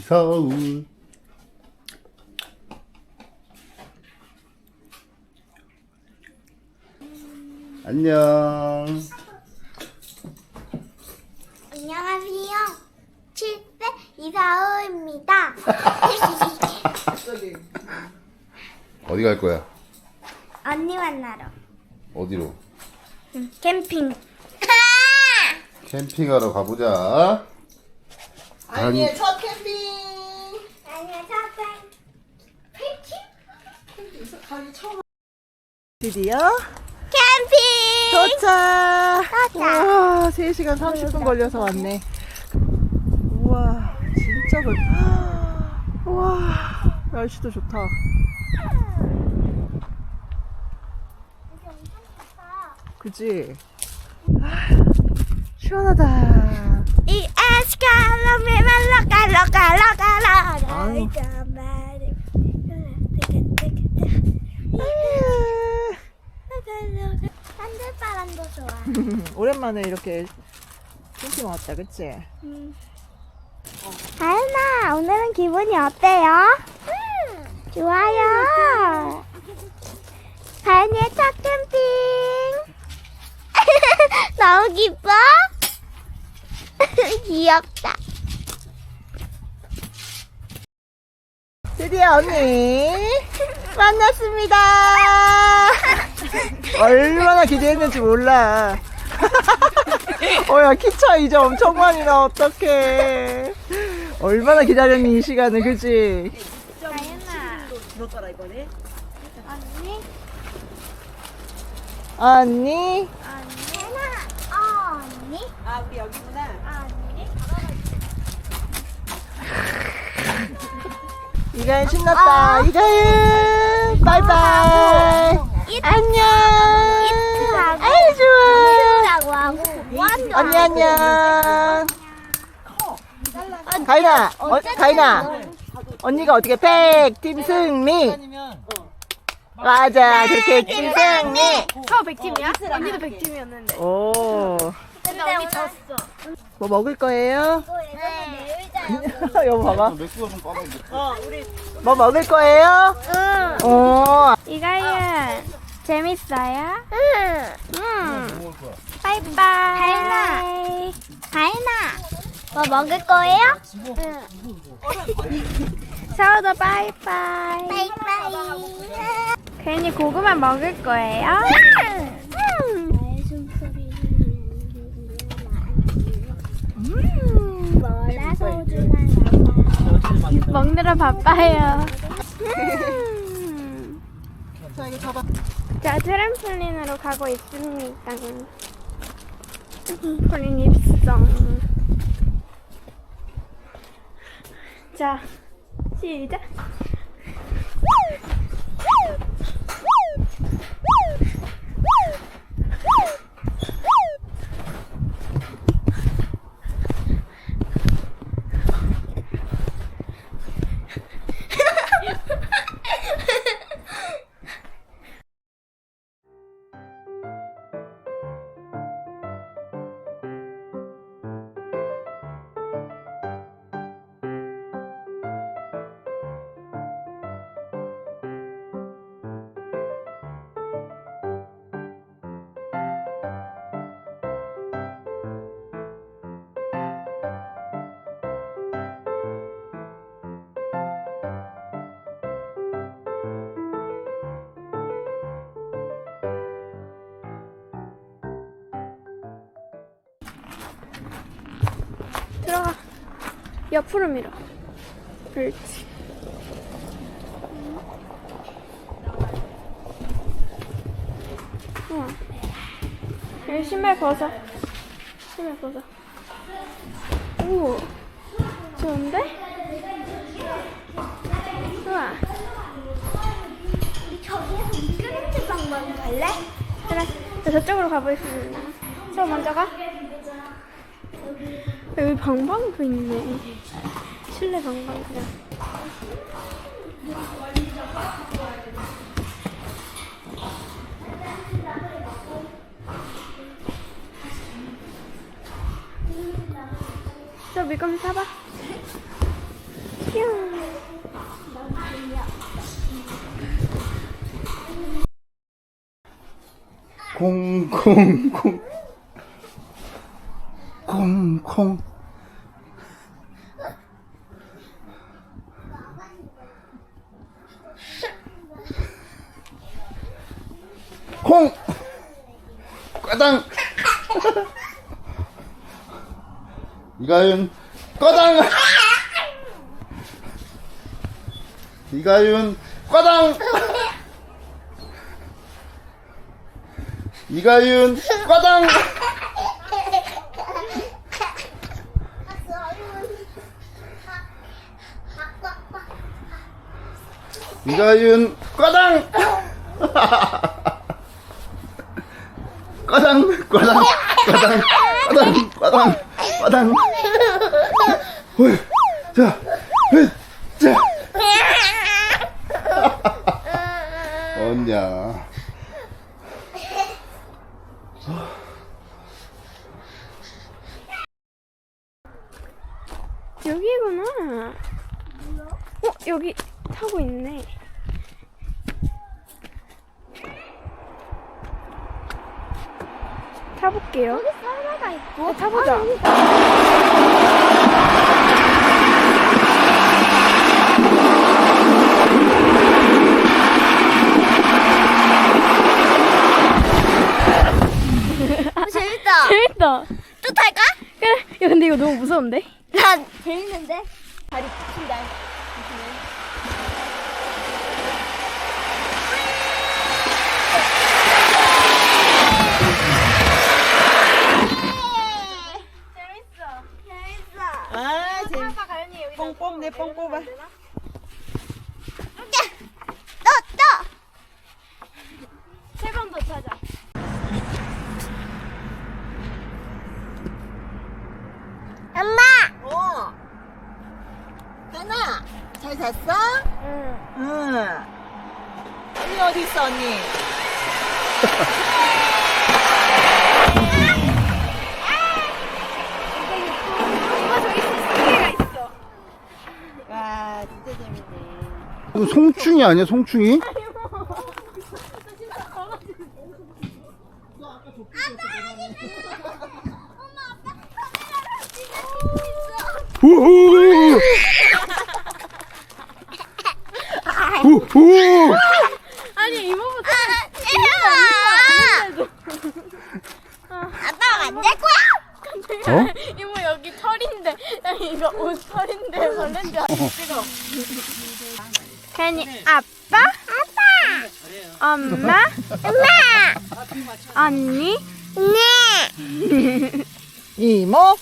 서울 안녕 안녕하세요. 7세 이사오입니다. 어디 갈 거야? 언니 만나러. 어디로? 캠핑. 캠핑하러 가보자 아니의 첫 캠핑. 안녕하세요. 가기 처음. 드디어 캠핑. 도착. 도착. 와, 3시간 30분 걸려서 왔네. 우와, 진짜 넓. 와, 날씨도 좋다. 그지? 아, 시원하다. 이 에스칼로 아유. 산들바람도 좋아. 오랜만에 이렇게 캠핑 왔다, 그치? 다현아, 오늘은 기분이 어때요? 좋아요. 다현이의 첫 캠핑. 너무 기뻐? 귀엽다. 드디어 언니 만났습니다. 얼마나 기대했는지 몰라. 어야 키 차이 이제 엄청 많이 나 어떡해. 얼마나 기다렸니 이 시간을 그지? 다현아. 언니? 언니 다현아. 언니? 아 우리 여기구나. 언니? 이가연 신났다. 이가연 바이바이. 안녕. 아이 좋아. 언니 안녕. 가인아, 어, 가인아. 언니가 어떻게 백, 팀 승리. 맞아, 그렇게 했지, 승리. 저 100팀이야? 언니도 100팀이었는데. 오, 근데 언니 졌어. 뭐 먹을 거예요? 네. 여보 봐봐. 맥주가 좀 빠른데 뭐 먹을 거예요? 응. 오, 이가연 재밌어요? 응. 응. 바이바이. 다현아. 다현아. 뭐 먹을 거예요? 응. 샤오도 바이바이. 바이바이. 괜히 고구마 먹을 거예요? 소중한 먹느라 바빠요. 음. 자, 이거 잡아. 자, 트램플린으로 가고 있습니다. 트램플린 입성. 자, 시작. 들어가. 옆으로 밀어. 그렇지. 우와. 여기 신발 벗어. 신발 벗어. 오. 좋은데? 우와. 저기에서 끄는데 방만 갈래? 그래. 자, 저쪽으로 가보겠습니다. 저 먼저 가. 여기 방방도 있네. 실내 방방이랑. 저 미끄럼 타봐. 콩콩콩 콩콩. 콩. 까당. 이가윤. 꺼당. 이가윤. 꺼당. 이가윤. 꺼당 꺼당 꺼당 꺼당 꺼당 꺼당 헐, 자, 헐, 자. 언냐 여기구나. 어, 여기 타고 있네. 타볼게요. 여기 사과가 있고. 네, 타보자. 재밌다. 재밌다. 또 탈까? 그래. 야, 근데 이거 너무 무서운데? 난 재밌는데. 재밌어. 재밌어. 아, 재밌 아빠 가연이 여기 뽕 뽑아. 또 또. 세번 더 타자. 엄마. 어. 하나, 잘 잤어? 응. 응. 언니 어디 있어, 언니? 이거 송충이 아니야 송충이? 우후 우후 아니 이모부터 아빠가 안될 거야. 어? 이모 여기 털인데 이거 옷 털인데 벌레인 줄 알았어. 괜히 아빠? 아빠. 엄마? 엄마. 언니? 네. 이모?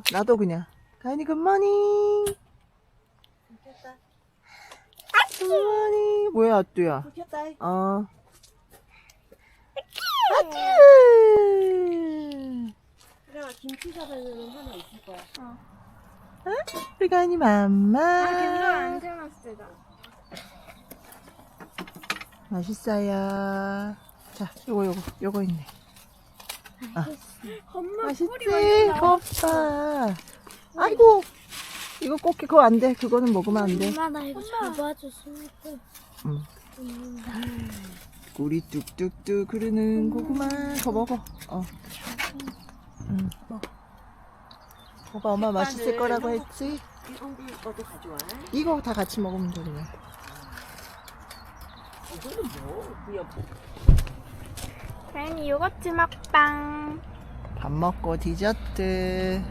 어, 나도 그냥. 가인이 굿모닝. 굿모닝. 뭐야, 아뚜야? 어. 아뚜! 김치 사달라는 하나 있을 거야. 어? 우리 가인이 맘마. 아, 괜찮아. 안. 맛있어요. 자, 요거, 요거, 요거 있네. 엄마 맛있지? 나와. 컵밥. 아이고. 이거 꼭, 그거 안 돼. 그거는 먹으면 안 돼. 엄마 나 이거 잡아줬으면 응. 꿀이 뚝뚝뚝 흐르는 고구마. 거 먹어. 어. 응. 뭐가 엄마 맛있을 거라고 했지? 이거 다 같이 먹으면 돼, 그냥. 다현이 요거트 먹방. 밥 먹고 디저트.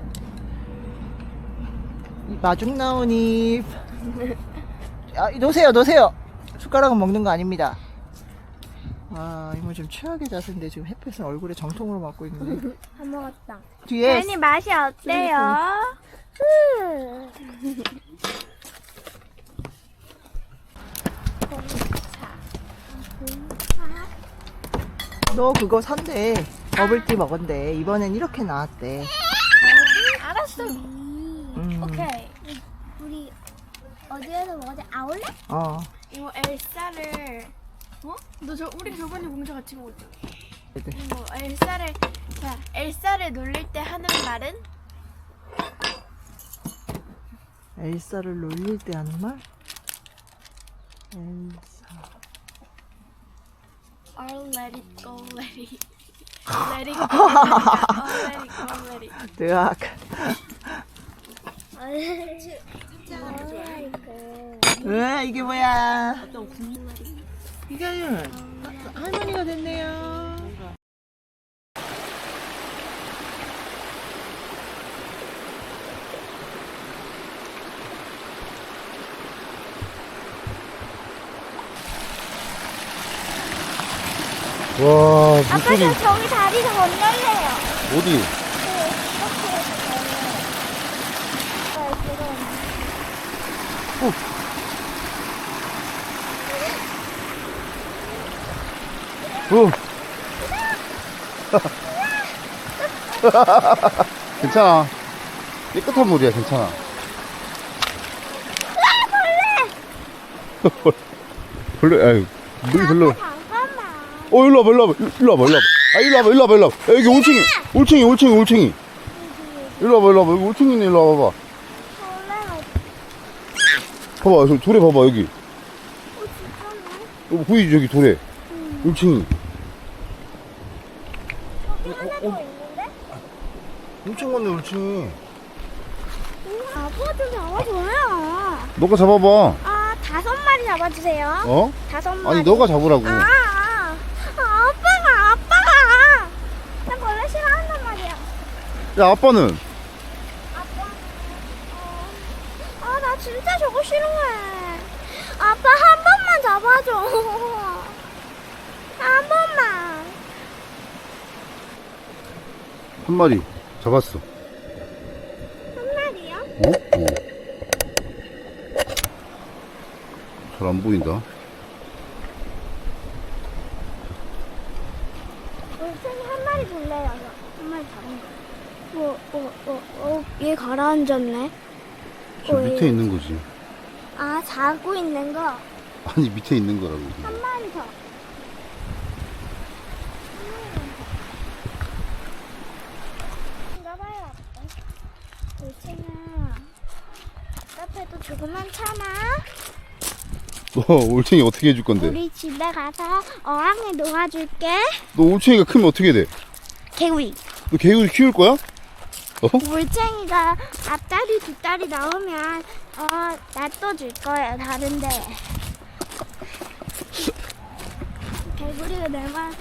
이 마중 나온 입. 아, 놓으세요, 놓으세요. 숟가락은 먹는 거 아닙니다. 아, 이모 좀 최악의 자세인데 지금 햇볕은 얼굴에 정통으로 맞고 있는데. 다 먹었다. 뒤에 다현이 맛이 어때요? 너 그거 산대. 버블티 먹은대. 이번엔 이렇게 나왔대. 알았어. 음, 오케이. 우리 어디에서 먹지? 아울렛? 어. 이거 엘사를 어? 너 저 우리 저번에 공주 같이 먹었잖아. 네네. 이거 엘사를 자 엘사를 놀릴 때 하는 말은 엘사를 놀릴 때 하는 말? 엘사. I'll let it go, let it, let it go, oh, let it go, let it. 대학. 왜 이게 뭐야? 이가윤 할머니가 됐네요. 와, 아빠 물소리. 저 저기 다리 건널래요. 어디? 어. 괜찮아. 깨끗한 물이야, 괜찮아. 벌레! 벌레, 아유, 물 별로. 어, 일로 와봐, 일로 와봐, 일로 와봐, 일로 와봐. 아, 일로 와봐, 일로 와봐, 일로 와봐. 야, 여기 올챙이, 올챙이, 올챙이, 올챙이. 일로 와봐, 일로 와봐. 여기 올챙이 있네, 일로 와봐봐. 벌레가 봐봐, 저 돌에 봐봐, 여기. 여기 보이지, 저기 돌에. 올챙이. 더 있는데? 엄청 많네, 올챙이. 아빠 좀 잡아줘요. 너가 잡아봐. 아 다섯 마리 잡아주세요. 어? 다섯 마리. 아니, 너가 잡으라고. 아, 아빠가 아빠가. 나 벌레 싫어한단 말이야. 야, 아빠는? 아빠. 어. 아, 나 진짜 저거 싫어해. 아빠 한 번만 잡아줘. 한 번만. 한 마리 잡았어. 한 마리요? 어? 어. 잘 안 보인다. 울챙이 한 마리 볼래요. 한 마리 잡은 거. 어, 어, 어, 어, 얘 가라앉았네. 저 어, 밑에 얘. 있는 거지. 아, 자고 있는 거. 아니, 밑에 있는 거라고. 한 마리 더. 가봐요. 카페도 조금만 참아. 너 올챙이 어떻게 해줄 건데? 우리 집에 가서 어항에 놓아줄게. 너 올챙이가 크면 어떻게 돼? 개구리. 너 개구리 키울 거야? 어? 물쟁이가 앞다리 뒷다리 나오면 어 놔둬줄 거예요 다른데 개구리가 내만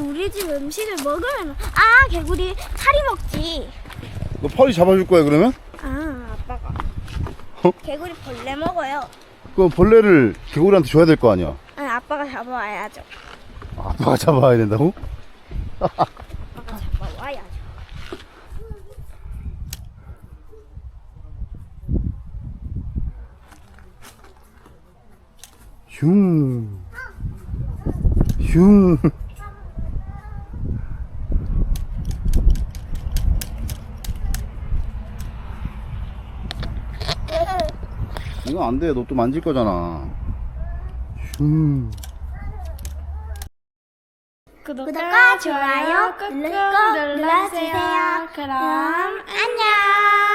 우리 집 음식을 먹으면 아 개구리 파리 먹지 너 파리 잡아줄 거야, 그러면? 아 아빠가 어? 개구리 벌레 먹어요 그럼 벌레를 개구리한테 줘야 될 거 아니야? 아 아빠가 잡아와야죠 아빠가 잡아야 된다고? 아빠가 잡아와야죠 슝. 슝. 이거 안 돼. 너 또 만질 거잖아. 슝. 구독과 좋아요 꾹꾹 눌러주세요 그럼 그럼 안녕